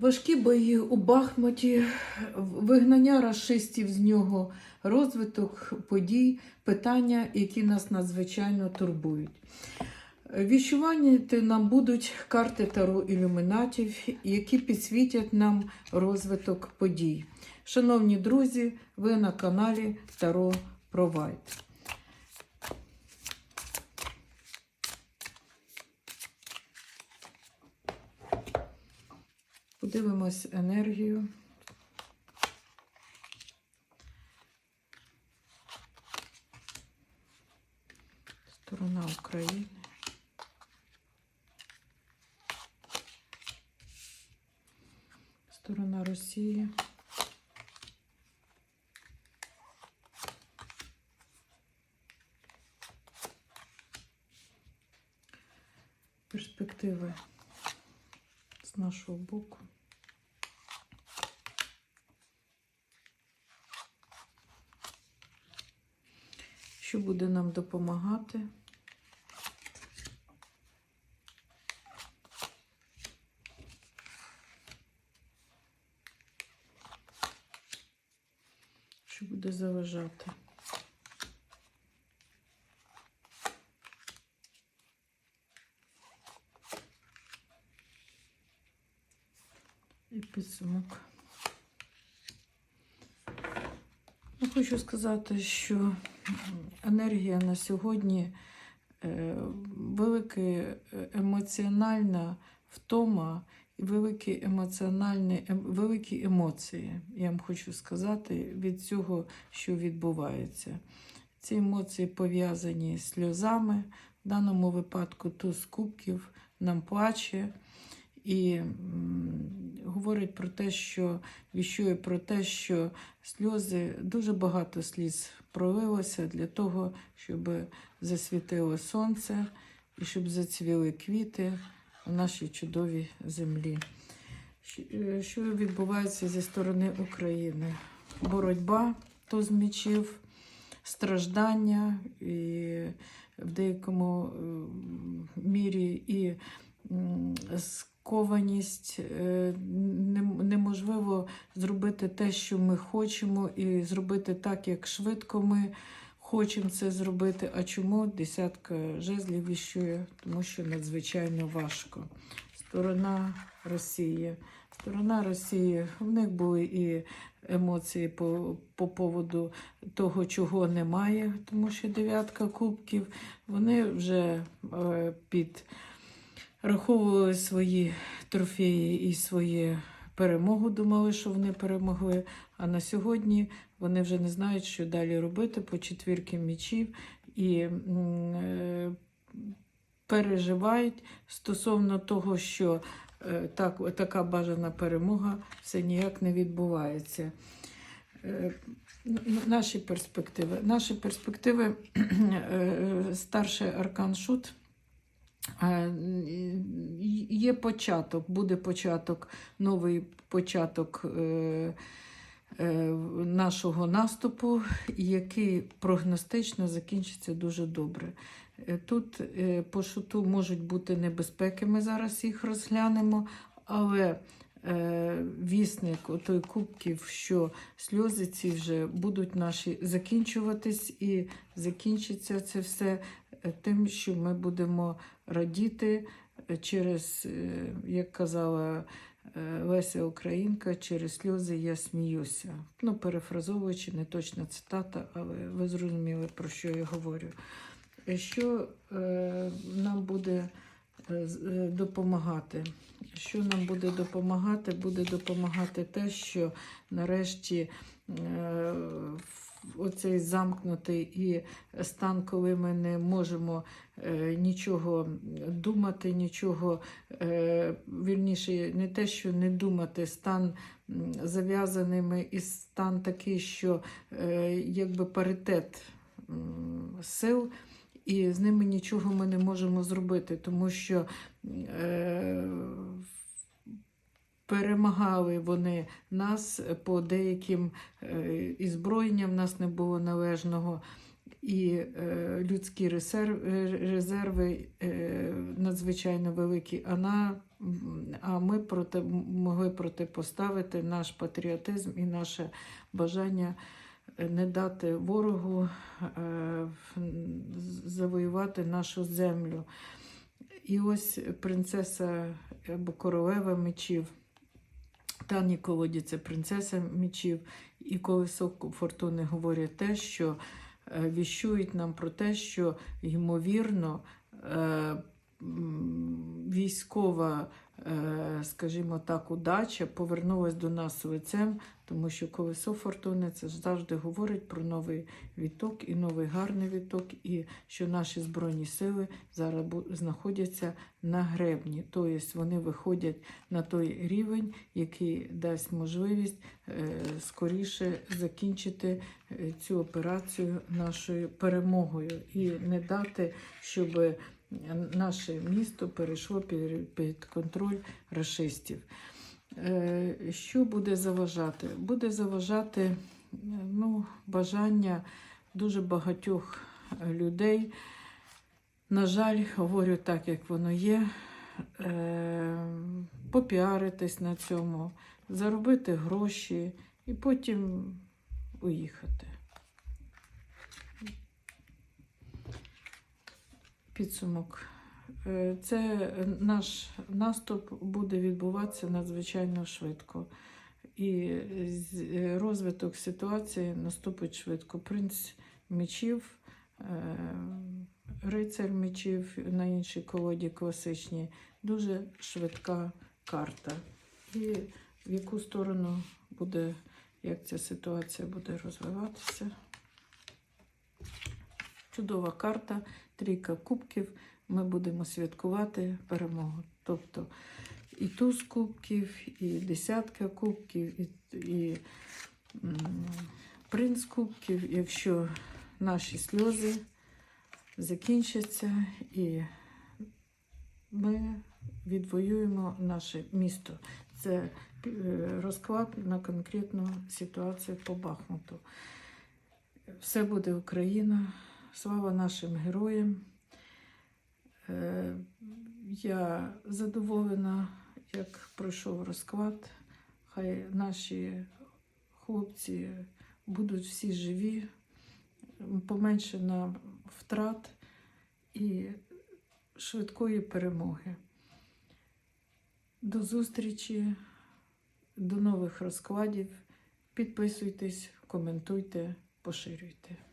Важкі бої у Бахмуті, вигнання расистів з нього, розвиток подій, питання, які нас надзвичайно турбують. Віщувати нам будуть карти Таро ілюмінатів, які підсвітять нам розвиток подій. Шановні друзі, ви на каналі Таро Провайд. Подивимось енергію. Сторона України. Сторона Росії. Перспективи з нашого боку. Що буде нам допомагати? Що буде заважати? І підсумок. Я хочу сказати, що енергія на сьогодні е, велика емоціональна втома і великі емоціональні, ем- великі емоції, я вам хочу сказати, від цього, що відбувається. Ці емоції пов'язані з сльозами. В даному випадку туз кубків нам плаче і говорить про те, що віщує про те, що сльози, дуже багато сліз пролилося для того, щоб засвітило сонце і щоб зацвіли квіти у нашій чудовій землі. Е, Що відбувається зі сторони України? Боротьба то з мечів, страждання і в деякому е, мірі і м, скованість. Е, нем- Неможливо зробити те, що ми хочемо, і зробити так, як швидко ми хочемо це зробити. А чому десятка жезлів віщує? Тому що надзвичайно важко. Сторона Росії. Сторона Росії, в них були і емоції по, по поводу того, чого немає, тому що дев'ятка кубків, вони вже е, під раховували свої трофеї і свої перемогу, думали, що вони перемогли. А на сьогодні вони вже не знають, що далі робити по четвірки мічів і е, переживають стосовно того, що е, так, така бажана перемога все ніяк не відбувається. Е, Наші перспективи. Наші перспективи старший аркан Шут. Є початок, буде початок, новий початок е, е, нашого наступу, який прогностично закінчиться дуже добре. Е, Тут по шуту можуть бути небезпеки, ми зараз їх розглянемо, але вісник отой кубків, що сльози ці вже будуть наші закінчуватись, і закінчиться це все тим, що ми будемо радіти е, через, е, як казала е, Леся Українка, через сльози я сміюся. Ну, перефразовуючи, не точна цитата, але ви зрозуміли, про що я говорю. Що нам буде допомагати? Що нам буде допомагати? Буде допомагати те, що нарешті е, оцей замкнутий і стан, коли ми не можемо е, нічого думати, нічого е, вірніше, не те, що не думати, стан зав'язаними і стан такий, що е, якби паритет м, сил. І з ними нічого ми не можемо зробити, тому що е, перемагали вони нас по деяким е, і зброєнням в нас не було належного, і е, людські резерв, резерви е, надзвичайно великі. А ми проти, могли протипоставити наш патріотизм і наше бажання не дати ворогу завоювати нашу землю. І ось принцеса або королева мечів. Тані колоді це принцеса мічів, і колесо фортуни говорять те, що е, віщують нам про те, що ймовірно е, військова, скажімо так, удача повернулась до нас лицем, тому що колесо фортуни це завжди говорить про новий відток і новий гарний відток, і що наші збройні сили зараз знаходяться на гребні, тобто вони виходять на той рівень, який дасть можливість е, скоріше закінчити е, цю операцію нашою перемогою. І не дати, щоб наше місто перейшло під, контроль расистів. Е, Що буде заважати? Буде заважати е, ну, бажання дуже багатьох людей. На жаль, говорю так, як воно є, е, попіаритись на цьому, заробити гроші і потім уїхати. Підсумок. Е, Це наш наступ буде відбуватися надзвичайно швидко. І е, розвиток ситуації наступить швидко. Принц мечів, е, рицар мечів на іншій колоді класичній. Дуже швидка карта. І в яку сторону буде, як ця ситуація буде розвиватися. Чудова карта, трійка кубків. Ми будемо святкувати перемогу. Тобто і туз кубків, і десятка кубків, і, і принц кубків, якщо наші сльози закінчаться і ми відвоюємо наше місто. Це е, розклад на конкретну ситуацію по Бахмуту. Все буде Україна. Слава нашим героям. Е, Я задоволена, як пройшов розклад. Хай наші хлопці будуть всі живі, поменше нам втрат і швидкої перемоги. До зустрічі, до нових розкладів. Підписуйтесь, коментуйте, поширюйте.